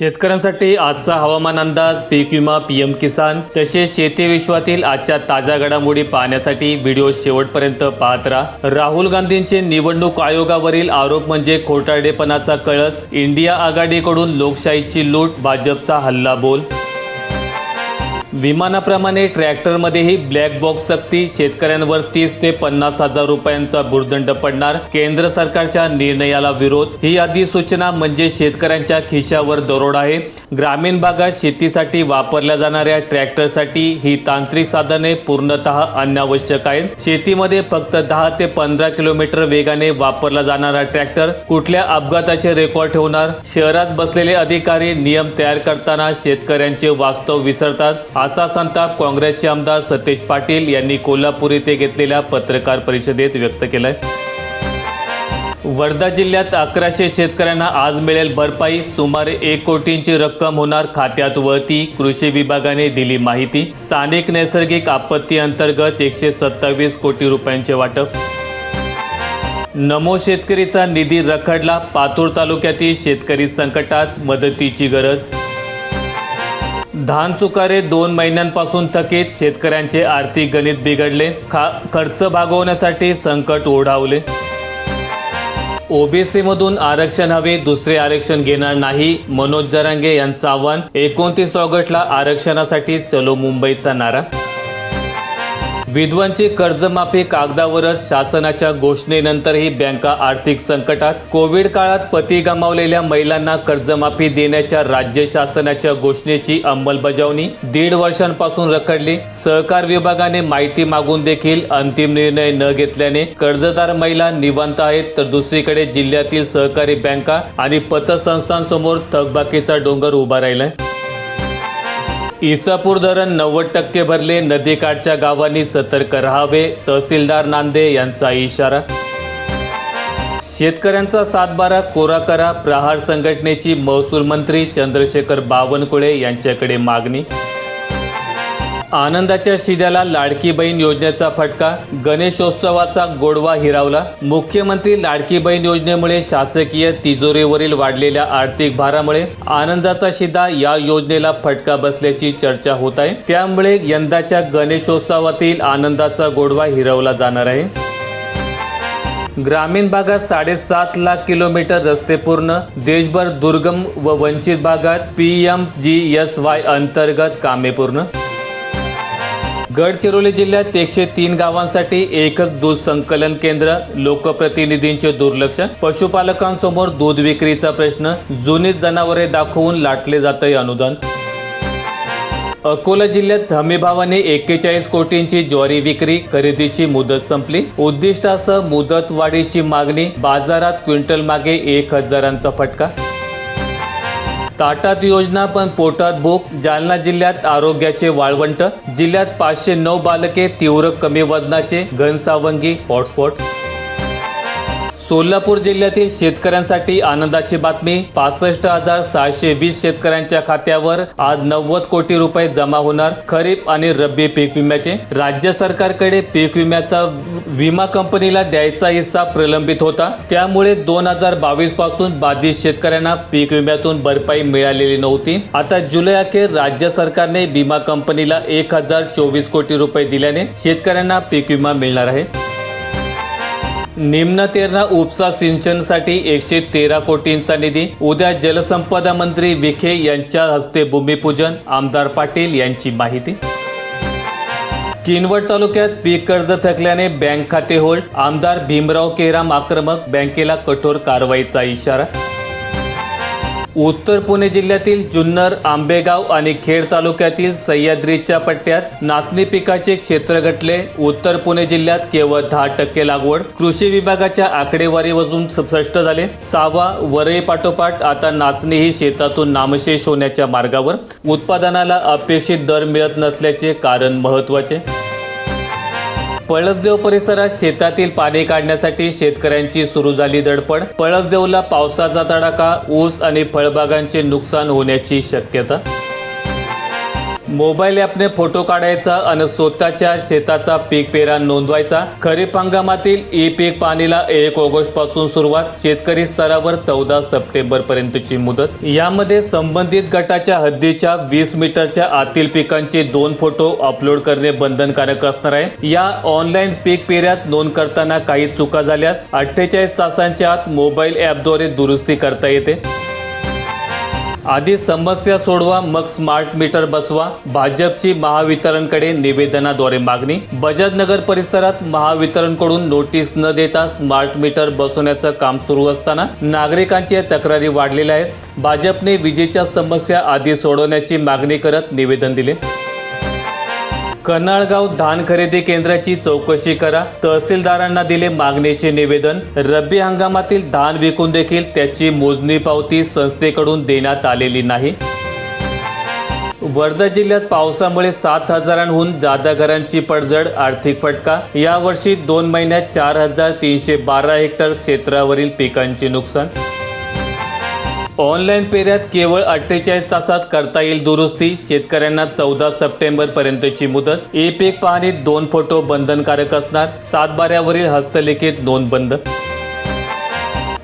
शेतकऱ्यांसाठी आजचा हवामान अंदाज पीक विमा पीएम किसान तसेच शेती विश्वातील आजच्या ताज्या घडामोडी पाहण्यासाठी व्हिडिओ शेवटपर्यंत पाहत राहा. राहुल गांधींचे निवडणूक आयोगावरील आरोप म्हणजे खोटारडेपणाचा कळस इंडिया आघाडीकडून लोकशाहीची लूट भाजपचा हल्ला बोल. विमानाप्रमाणे ट्रॅक्टरमध्येही ब्लॅक बॉक्स सक्ती शेतकऱ्यांवर तीस ते पन्नास हजार रुपयांचा भूर्दंड पडणार. केंद्र सरकारच्या निर्णयाला विरोध. ही अधिसूचना म्हणजे शेतकऱ्यांच्या खिशावर दरोड आहे. ग्रामीण भागात शेतीसाठी वापरल्या जाणाऱ्या ट्रॅक्टरसाठी ही तांत्रिक साधने पूर्णतः अनावश्यक आहेत. शेतीमध्ये फक्त दहा ते पंधरा किलोमीटर वेगाने वापरला जाणारा ट्रॅक्टर कुठल्या अपघाताचे रेकॉर्ड ठेवणार? शहरात बसलेले अधिकारी नियम तयार करताना शेतकऱ्यांचे वास्तव विसरतात. असा संताप काँग्रेसचे आमदार सतेज पाटील यांनी कोल्हापूर येथे घेतलेल्या पत्रकार परिषदेत व्यक्त केलाय. वर्धा जिल्ह्यात अकराशे शेतकऱ्यांना आज मिळेल भरपाई. सुमारे एक कोटींची रक्कम होणार खात्यात वळती. कृषी विभागाने दिली माहिती. स्थानिक नैसर्गिक आपत्ती अंतर्गत एकशे सत्तावीस कोटी रुपयांचे वाटप. नमो शेतकरीचा निधी रखडला. पातूर तालुक्यातील शेतकरी संकटात मदतीची गरज धान चुकारे दोन महिन्यांपासून थकीत शेतकऱ्यांचे आर्थिक गणित बिघडले. खा खर्च भागवण्यासाठी संकट ओढावले. ओबीसी मधून आरक्षण हवे दुसरे आरक्षण घेणार नाही मनोज जरांगे यांचं आव्हान. एकोणतीस ऑगस्टला आरक्षणासाठी चलो मुंबईचा नारा. विधवांची कर्जमाफी कागदावरच शासनाच्या घोषणेनंतरही बँका आर्थिक संकटात. कोविड काळात पती गमावलेल्या महिलांना कर्जमाफी देण्याच्या राज्य शासनाच्या घोषणेची अंमलबजावणी दीड वर्षांपासून रखडली. सहकार विभागाने माहिती मागून देखील अंतिम निर्णय न घेतल्याने कर्जदार महिला निवांत आहेत. तर दुसरीकडे जिल्ह्यातील सहकारी बँका आणि पतसंस्थांसमोर थकबाकीचा डोंगर उभा राहिलाय. इसापूर धरण नव्वद टक्के भरले. नदीकाठच्या गावांनी सतर्क राहावे. तहसीलदार नांदे यांचा इशारा. शेतकऱ्यांचा सातबारा कोरा करा. प्रहार संघटनेची महसूल मंत्री चंद्रशेखर बावनकुळे यांच्याकडे मागणी. आनंदाच्या शिद्याला लाडकी बहीण योजनेचा फटका. गणेशोत्सवाचा गोडवा हिरावला. मुख्यमंत्री लाडकी बहीण योजनेमुळे शासकीय तिजोरीवरील वाढलेल्या आर्थिक भारामुळे आनंदाचा शिदा या योजनेला फटका बसल्याची चर्चा होत आहे. त्यामुळे यंदाच्या गणेशोत्सवातील आनंदाचा गोडवा हिरवला जाणार आहे. ग्रामीण भागात साडेसात लाख किलोमीटर रस्ते पूर्ण. देशभर दुर्गम व वंचित भागात P M G S Y अंतर्गत कामे पूर्ण. गडचिरोली जिल्ह्यात एकशे तीन गावांसाठी एकच दूध संकलन केंद्र लोकप्रतिनिधींचे दुर्लक्ष. पशुपालकांसमोर दूध विक्रीचा प्रश्न जुनी जनावरे दाखवून लाटले जातंय अनुदान. अकोला जिल्ह्यात हमीभावाने एक्केचाळीस कोटींची ज्वारी विक्री खरेदीची मुदत संपली. उद्दिष्टासह मुदत वाढीची मागणी बाजारात क्विंटल मागे एक हजारांचा फटका. ताटात योजना पण पोटात भूक. जालना जिल्ह्यात आरोग्याचे वाळवंट. जिल्ह्यात पाचशे नऊ बालके तीव्र कमी वजनाचे घनसावंगी. हॉटस्पॉट सोलापूर जिल्ह्यातील शेतकऱ्यांसाठी आनंदाची बातमी पासष्ट हजार सहाशे वीस शेतकऱ्यांच्या खात्यावर आज नव्वद कोटी रुपये जमा होणार खरीप आणि रब्बी पीक विम्याचे. राज्य सरकारकडे पीक विम्याचा विमा कंपनीला द्यायचा हिस्सा प्रलंबित होता. त्यामुळे दोन हजार बावीसपासून बाधित शेतकऱ्यांना पीक विम्यातून भरपाई मिळालेली नव्हती. आता जुलै अखेर राज्य सरकारने विमा कंपनीला एक हजार चोवीस कोटी रुपये दिल्याने शेतकऱ्यांना पीक विमा मिळणार आहे. निम्न तेरणा उपसा सिंचनसाठी एकशे तेरा कोटींचा निधी. उद्या जलसंपदा मंत्री विखे यांच्या हस्ते भूमिपूजन. आमदार पाटील यांची माहिती. किनवट तालुक्यात पीक कर्ज थकल्याने बँक खाते होल्ड. आमदार भीमराव केराम आक्रमक. बँकेला कठोर कारवाईचा इशारा. उत्तर पुणे जिल्ह्यातील जुन्नर आंबेगाव आणि खेड तालुक्यातील सह्याद्रीच्या पट्ट्यात नाचणी पिकाचे क्षेत्र घटले. उत्तर पुणे जिल्ह्यात केवळ दहा टक्के लागवड कृषी विभागाच्या आकडेवारीवरून स्पष्ट झाले. सावा वरई पाठोपाठ आता नाचणी ही शेतातून नामशेष होण्याच्या मार्गावर. उत्पादनाला अपेक्षित दर मिळत नसल्याचे कारण महत्त्वाचे पळसदेव परिसरात शेतातील पाणी काढण्यासाठी शेतकऱ्यांची सुरू झाली धडपड पळसदेवला पावसाचा तडाखा ऊस आणि फळबागांचे नुकसान होण्याची शक्यता मोबाईल ॲपने फोटो काढायचा आणि स्वतःच्या शेताचा पीक पेरा नोंदवायचा. खरीप हंगामातील ई पीक पाणीला एक ऑगस्टपासून सुरुवात. शेतकरी स्तरावर चौदा सप्टेंबर पर्यंतची मुदत. यामध्ये संबंधित गटाच्या हद्दीच्या वीस मीटरच्या आतील पिकांचे दोन फोटो अपलोड करणे बंधनकारक असणार आहे. या ऑनलाईन पीक पेऱ्यात नोंद करताना काही चुका झाल्यास अठ्ठेचाळीस तासांच्या आत मोबाईल ॲपद्वारे दुरुस्ती करता येते. आधी समस्या सोडवा मग स्मार्ट मीटर बसवा. भाजपची महावितरणकडे निवेदनाद्वारे मागणी. बजाजनगर परिसरात महावितरणकडून नोटीस न देता स्मार्ट मीटर बसवण्याचं काम सुरू असताना नागरिकांच्या तक्रारी वाढलेल्या आहेत. भाजपने विजेच्या समस्या आधी सोडवण्याची मागणी करत निवेदन दिले. कनाळगाव धान खरेदी केंद्राची चौकशी करा. तहसीलदारांना दिले मागणीचे निवेदन. रब्बी हंगामातील धान विकून देखील त्याची मोजणी पावती संस्थेकडून देण्यात आलेली नाही. वर्धा जिल्ह्यात पावसामुळे सात हजारांहून जादा घरांची पडझड आर्थिक फटका. यावर्षी दोन महिन्यात चार हजार तीनशे बारा हेक्टर क्षेत्रावरील पिकांचे नुकसान. ऑनलाईन पेऱ्यात केवळ अठ्ठेचाळीस तासात करता येईल दुरुस्ती. शेतकऱ्यांना चौदा सप्टेंबर पर्यंतची मुदत. ई पीक पाहणीत दोन फोटो बंधनकारक असणार. सातबाऱ्यावरील हस्तलिखित नोंद बंद.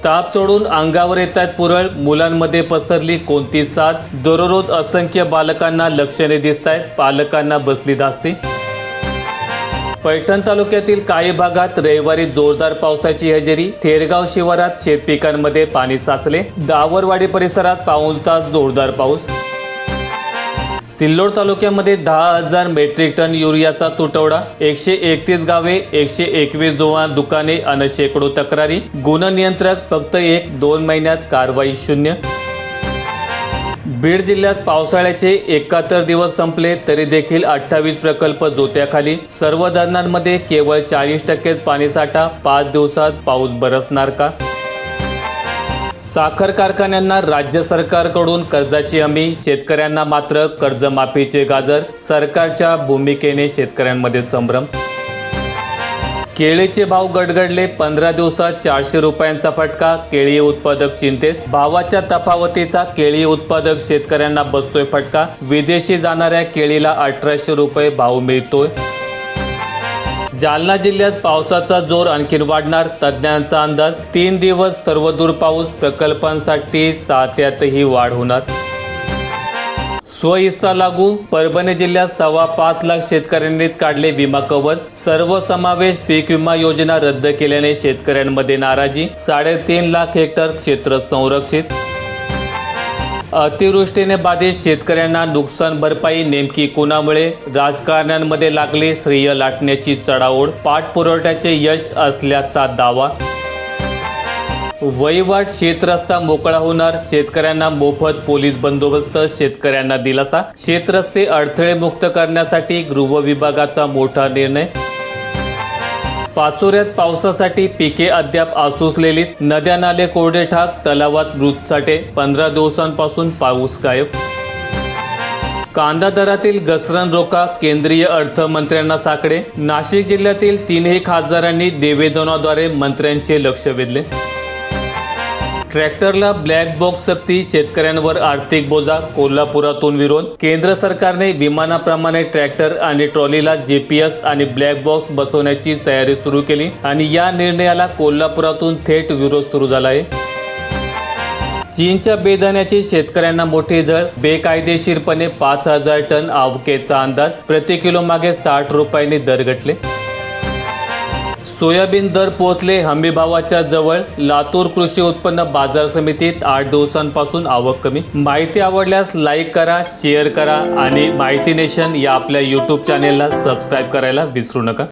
ताप सोडून अंगावर येतात पुरळ. मुलांमध्ये पसरली कोणती साथ? दररोज असंख्य बालकांना लक्षणे दिसत आहेत पालकांना बसली धास्ती. पैठण तालुक्यातील काही भागात रविवारी जोरदार पावसाची हजेरी. थेरगाव शिवारात शेतपिकांमध्ये पाणी साचले. दावरवाडी परिसरात पाऊस तास जोरदार पाऊस. सिल्लोड तालुक्यामध्ये दहा हजार मेट्रिक टन युरियाचा तुटवडा. एकशे एकतीस गावे एकशे एकवीस दोन दुकाने अन शेकडो तक्रारी. गुणनियंत्रक फक्त एक दोन महिन्यात कारवाई शून्य. बीड जिल्ह्यात पावसाळ्याचे एकाहत्तर दिवस संपले तरी देखील अठ्ठावीस प्रकल्प जोत्याखाली. सर्व धरणांमध्ये केवळ चाळीस टक्के पाणीसाठा पाच दिवसात पाऊस बरसणार का? साखर कारखान्यांना राज्य सरकारकडून कर्जाची हमी शेतकऱ्यांना मात्र कर्जमाफीचे गाजर सरकारच्या भूमिकेने शेतकऱ्यांमध्ये संभ्रम केळीचे भाव गडगडले पंधरा दिवसात चारशे रुपयांचा फटका केळी उत्पादक चिंतेत. भावाच्या तफावतीचा केळी उत्पादक शेतकऱ्यांना बसतोय फटका. विदेशी जाणाऱ्या केळीला अठराशे रुपये भाव मिळतोय. जालना जिल्ह्यात पावसाचा जोर आणखीन वाढणार तज्ज्ञांचा अंदाज. तीन दिवस सर्वदूर पाऊस प्रकल्पांसाठी सात्यातही वाढ होणार. स्वहिस्सा लागू परभणी जिल्ह्यात सव्वा पाच लाख शेतकऱ्यांनीच काढले विमा कवच सर्वसमावेश पीक विमा योजना रद्द केल्याने शेतकऱ्यांमध्ये नाराजी. साडेतीन लाख हेक्टर क्षेत्र संरक्षित. अतिवृष्टीने बाधित शेतकऱ्यांना नुकसान भरपाई नेमकी कुणामुळे? राजकारण्यांमध्ये लागले श्रेय लाटण्याची चढाओढ. पाठपुरवठ्याचे यश असल्याचा दावा. वहिवाट शेतरस्ता मोकळा होणार. शेतकऱ्यांना मोफत पोलीस बंदोबस्त शेतकऱ्यांना दिलासा. शेतरस्ते अडथळे मुक्त करण्यासाठी गृह विभागाचा मोठा निर्णय. पाचोऱ्यात पावसासाठी पिके अद्याप आसुसलेलीच. नद्या नाले कोरडे ठाक तलावात मृतसाठे पंधरा दिवसांपासून पाऊस गायब. कांदा दरातील घसरण रोका केंद्रीय अर्थमंत्र्यांना साकडे. नाशिक जिल्ह्यातील तीनही खासदारांनी निवेदनाद्वारे मंत्र्यांचे लक्ष वेधले. ट्रॅक्टरला ब्लॅक बॉक्स सक्ती शेतकऱ्यांवर आर्थिक बोजा कोल्हापुरातून विरोध. केंद्र सरकारने विमानाप्रमाणे ट्रॅक्टर आणि ट्रॉलीला जेपीएस आणि ब्लॅक बॉक्स बसवण्याची तयारी सुरू केली आणि या निर्णयाला कोल्हापुरातून थेट विरोध सुरू झाला आहे. चीनच्या बेदाण्याची शेतकऱ्यांना मोठी झळ. बेकायदेशीरपणे पाच हजार टन आवकेचा अंदाज. प्रति किलो मागे साठ रुपयांनी दर घटले. सोयाबीन दर पोहोचले. हमीभावाच्या जवळ लातूर कृषी उत्पन्न बाजार समितीत आठ दिवसांपासून आवक कमी. माहिती आवडल्यास लाईक करा शेअर करा आणि माहिती नेशन या आपल्या यूट्यूब चॅनेलला सबस्क्राईब करायला विसरू नका.